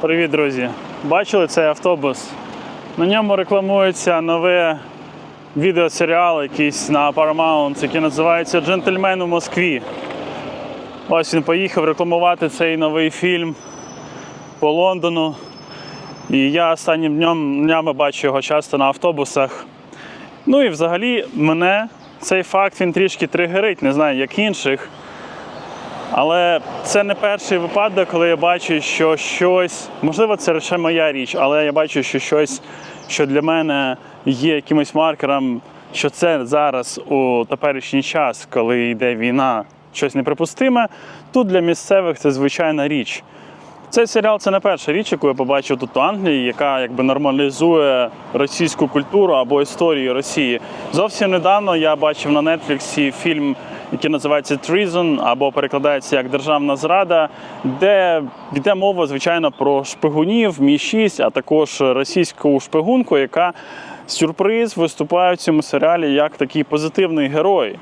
Привіт, друзі! Бачили цей автобус? На ньому рекламується нове відеосеріал якийсь на Paramount, який називається Джентльмен у Москві. Ось він поїхав рекламувати цей новий фільм по Лондону. І я останнім днем, днями бачу його часто на автобусах. Ну і взагалі мене цей факт він трішки тригерить, не знаю, як інших. Але це не перший випадок, коли я бачу, що щось, можливо, це лише моя річ, але я бачу, що щось, що для мене є якимось маркером, що це зараз у теперішній час, коли йде війна, щось неприпустиме. Тут для місцевих це звичайна річ. Цей серіал це не перша річ, яку я побачив тут у Англії, яка якби нормалізує російську культуру або історію Росії. Зовсім недавно я бачив на Нетфліксі фільм, який називається Treason, або перекладається як Державна зрада, де йде мова, звичайно, про шпигунів, Мі 6 а також російську шпигунку, яка сюрприз виступає в цьому серіалі як такий позитивний герой.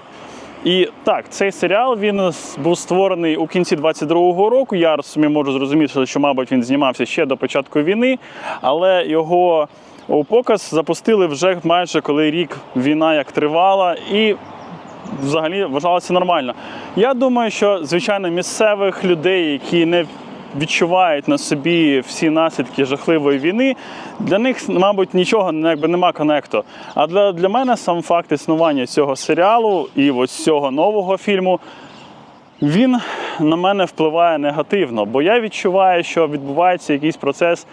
І так, цей серіал він був створений у кінці 22-го року. Я собі можу зрозуміти, що, мабуть, він знімався ще до початку війни, але його у показ запустили вже майже коли рік війна як тривала, і взагалі вважалося нормально. Я думаю, що звичайно місцевих людей, які не відчувають на собі всі наслідки жахливої війни, для них, мабуть, нічого якби нема конекту. А для, для мене сам факт існування цього серіалу і ось цього нового фільму. Він на мене впливає негативно, бо я відчуваю, що відбувається якийсь процес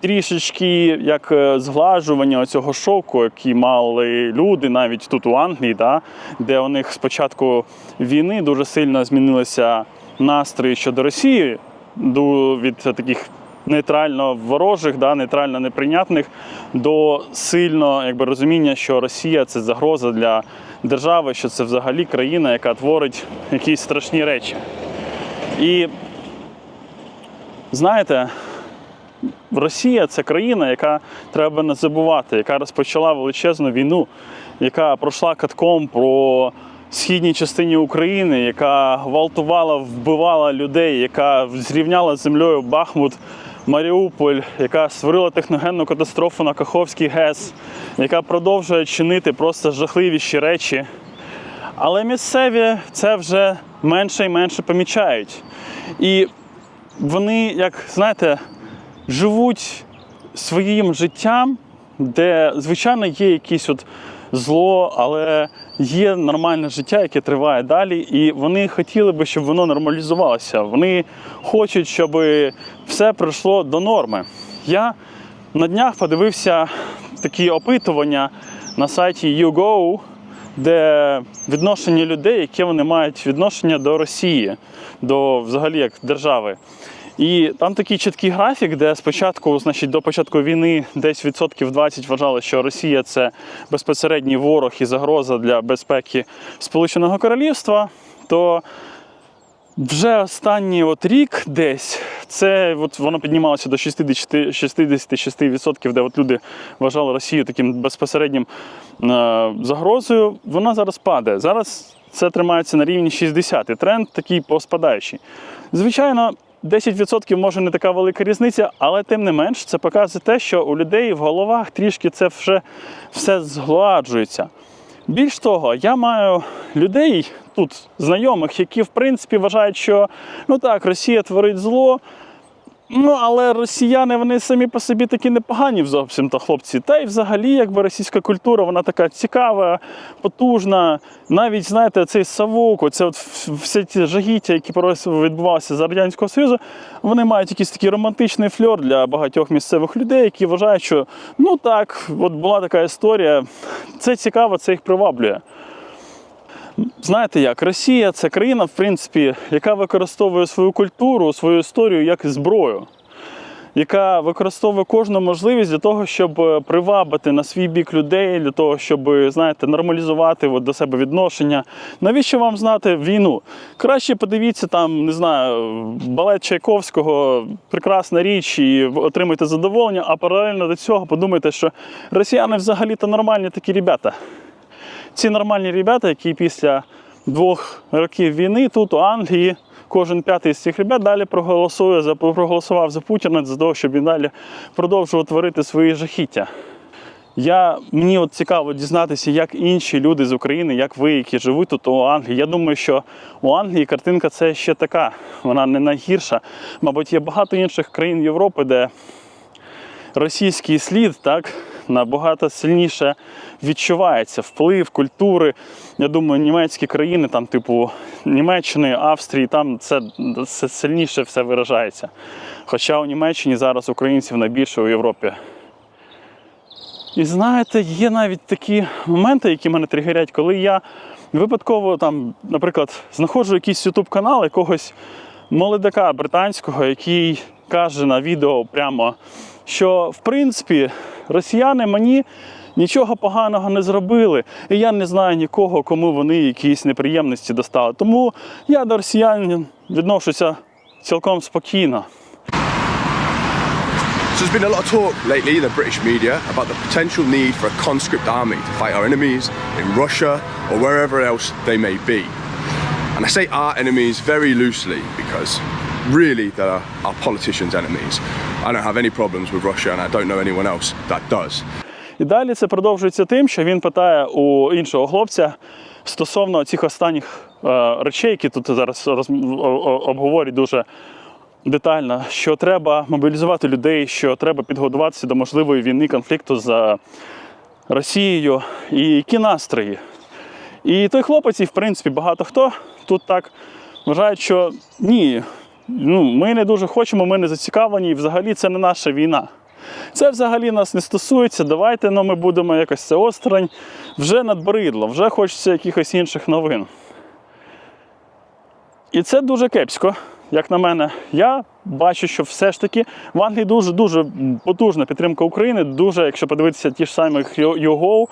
трішечки як е, зглажування цього шоку, який мали люди навіть тут у Англії, да, де у них спочатку війни дуже сильно змінилися настрої щодо Росії до, від таких нейтрально ворожих, да, нейтрально неприйнятних, до сильно якби, розуміння, що Росія це загроза для держави, що це взагалі країна, яка творить якісь страшні речі. І знаєте, Росія це країна, яка треба не забувати, яка розпочала величезну війну, яка пройшла катком про східній частині України, яка гвалтувала, вбивала людей, яка зрівняла з землею Бахмут, Маріуполь, яка створила техногенну катастрофу на Каховський ГЕС, яка продовжує чинити просто жахливіші речі. Але місцеві це вже менше і менше помічають. І вони, як знаєте, живуть своїм життям, де, звичайно, є якесь от зло, але є нормальне життя, яке триває далі, і вони хотіли би, щоб воно нормалізувалося. Вони хочуть, щоб все прийшло до норми. Я на днях подивився такі опитування на сайті YouGo, де відношення людей, яке вони мають відношення до Росії, до взагалі як держави. І там такий чіткий графік, де спочатку, значить, до початку війни десь відсотків 20 вважали, що Росія це безпосередній ворог і загроза для безпеки Сполученого Королівства. То вже останній от рік десь це от воно піднімалося до 60, 66%, де от люди вважали Росію таким безпосереднім е, загрозою. Вона зараз падає. Зараз це тримається на рівні 60, і тренд такий поспадаючий. Звичайно. 10% може не така велика різниця, але тим не менш це показує те, що у людей в головах трішки це вже все згладжується. Більш того, я маю людей тут, знайомих, які в принципі вважають, що ну так, Росія творить зло. Ну, але росіяни вони самі по собі такі непогані зовсім то хлопці. Та й взагалі, якби російська культура, вона така цікава, потужна. Навіть знаєте, цей совок, оце от всі ті жагіття, які відбувалися за радянського союзу, вони мають якийсь такий романтичний фльор для багатьох місцевих людей, які вважають, що ну так, от була така історія. Це цікаво, це їх приваблює. Знаєте як, Росія це країна, в принципі, яка використовує свою культуру, свою історію як зброю, яка використовує кожну можливість для того, щоб е, привабити на свій бік людей, для того, щоб знаєте, нормалізувати от, до себе відношення. Навіщо вам знати війну? Краще подивіться там, не знаю, балет Чайковського, прекрасна річ, і отримайте задоволення, а паралельно до цього подумайте, що росіяни взагалі-то нормальні такі ребята. Ці нормальні ребята, які після двох років війни тут у Англії кожен п'ятий з цих ребят далі проголосує за проголосував за Путіна за того, щоб він далі продовжував творити свої жахіття. Я, мені от цікаво дізнатися, як інші люди з України, як ви, які живуть тут у Англії. Я думаю, що у Англії картинка це ще така, вона не найгірша. Мабуть, є багато інших країн Європи, де російський слід так набагато сильніше відчувається вплив культури. Я думаю, німецькі країни, там, типу Німеччини, Австрії, там це, це сильніше все виражається. Хоча у Німеччині зараз українців найбільше у Європі. І знаєте, є навіть такі моменти, які мене тригерять, коли я випадково там, наприклад, знаходжу якийсь YouTube канал якогось молодака британського, який каже на відео прямо, що в принципі росіяни мені нічого поганого не зробили, і я не знаю нікого, кому вони якісь неприємності достали. Тому я до росіян відношуся цілком спокійно. So there's been a lot of talk lately in the British media about the potential need for a conscript army to fight our enemies in Russia or wherever else they may be. And I say our enemies very loosely because really they're our politicians' enemies. I don't have any problems with Russia and I don't know anyone else that does. І далі це продовжується тим, що він питає у іншого хлопця стосовно цих останніх е, речей, які тут зараз роз, обговорюють дуже детально, що треба мобілізувати людей, що треба підготуватися до можливої війни, конфлікту з Росією, і які настрої. І той хлопець, і в принципі багато хто тут так вважають, що ні, ну, ми не дуже хочемо, ми не зацікавлені, і взагалі це не наша війна. Це взагалі нас не стосується. Давайте ну, ми будемо якось це осторонь. Вже надбридло, вже хочеться якихось інших новин. І це дуже кепсько, як на мене. Я бачу, що все ж таки в Англії дуже дуже потужна підтримка України. Дуже, якщо подивитися ті ж самі YouGo,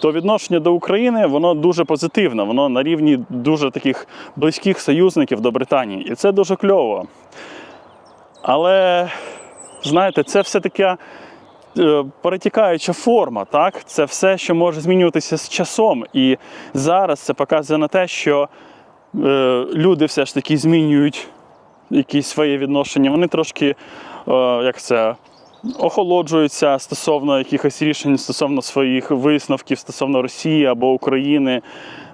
то відношення до України воно дуже позитивне. Воно на рівні дуже таких близьких союзників до Британії. І це дуже кльово. Але знаєте, це все таке е, перетікаюча форма, так? Це все, що може змінюватися з часом. І зараз це показує на те, що е, люди все ж таки змінюють якісь своє відношення. Вони трошки, е, як це, охолоджуються стосовно якихось рішень, стосовно своїх висновків, стосовно Росії або України.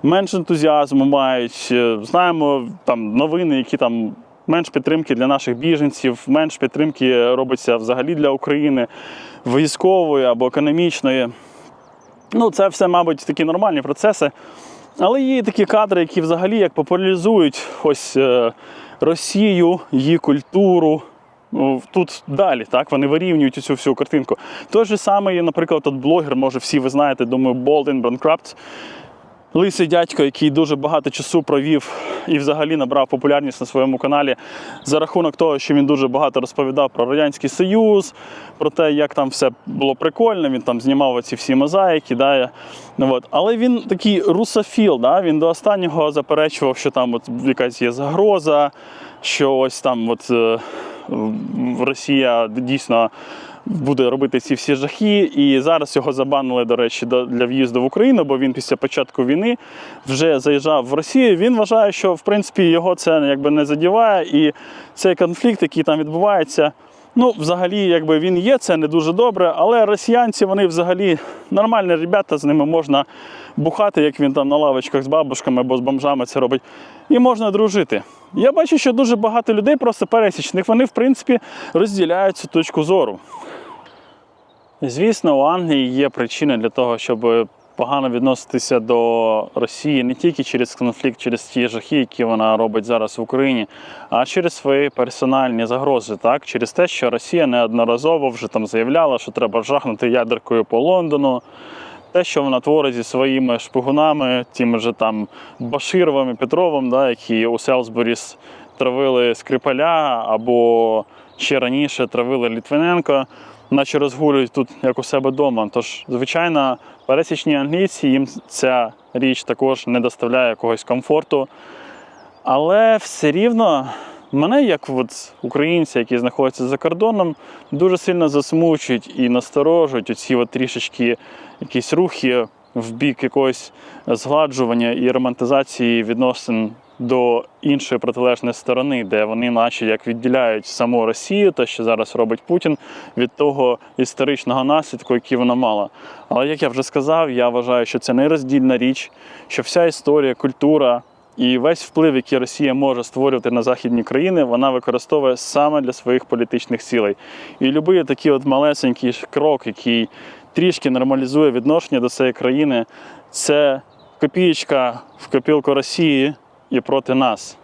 Менш ентузіазму мають. Е, Знаємо там новини, які там. Менш підтримки для наших біженців, менш підтримки робиться взагалі для України військової або економічної. Ну, це все, мабуть, такі нормальні процеси. Але є такі кадри, які взагалі як популяризують ось е, Росію, її культуру. Ну, Тут далі, так, вони вирівнюють цю всю картинку. Той же самий, наприклад, от блогер, може всі ви знаєте, думаю, Болден Бранкрафт. Лисий дядько, який дуже багато часу провів і взагалі набрав популярність на своєму каналі за рахунок того, що він дуже багато розповідав про Радянський Союз, про те, як там все було прикольно. Він там знімав ці всі мозаїки. Да, ну, от. Але він такий русофіл, да, він до останнього заперечував, що там от якась є загроза, що ось там от, е, Росія дійсно буде робити ці всі жахи. І зараз його забанили, до речі, для в'їзду в Україну, бо він після початку війни вже заїжджав в Росію. Він вважає, що в принципі його це якби не задіває, і цей конфлікт, який там відбувається. Ну, взагалі, якби він є, це не дуже добре, але росіянці вони взагалі нормальні ребята, з ними можна бухати, як він там на лавочках з бабушками або з бомжами це робить, і можна дружити. Я бачу, що дуже багато людей, просто пересічних, вони в принципі розділяють цю точку зору. Звісно, у Англії є причини для того, щоб погано відноситися до Росії не тільки через конфлікт, через ті жахи, які вона робить зараз в Україні, а через свої персональні загрози, так через те, що Росія неодноразово вже там заявляла, що треба жахнути ядеркою по Лондону. Те, що вона творить зі своїми шпигунами, тими же там Башировим і Петровим, да, які у Селсбурі травили Скрипаля або ще раніше травили Літвиненко, наче розгулюють тут як у себе вдома. Тож, звичайно, пересічні англійці їм ця річ також не доставляє якогось комфорту. Але все рівно мене, як от українця, які знаходяться за кордоном, дуже сильно засмучують і насторожують оці от трішечки якісь рухи в бік якогось згладжування і романтизації відносин до іншої протилежної сторони, де вони, наче як відділяють саму Росію, те, що зараз робить Путін, від того історичного наслідку, який вона мала. Але як я вже сказав, я вважаю, що це нероздільна річ, що вся історія, культура. І весь вплив, який Росія може створювати на західні країни, вона використовує саме для своїх політичних цілей. І будь-який такий от малесенький крок, який трішки нормалізує відношення до цієї країни, це копієчка в копілку Росії і проти нас.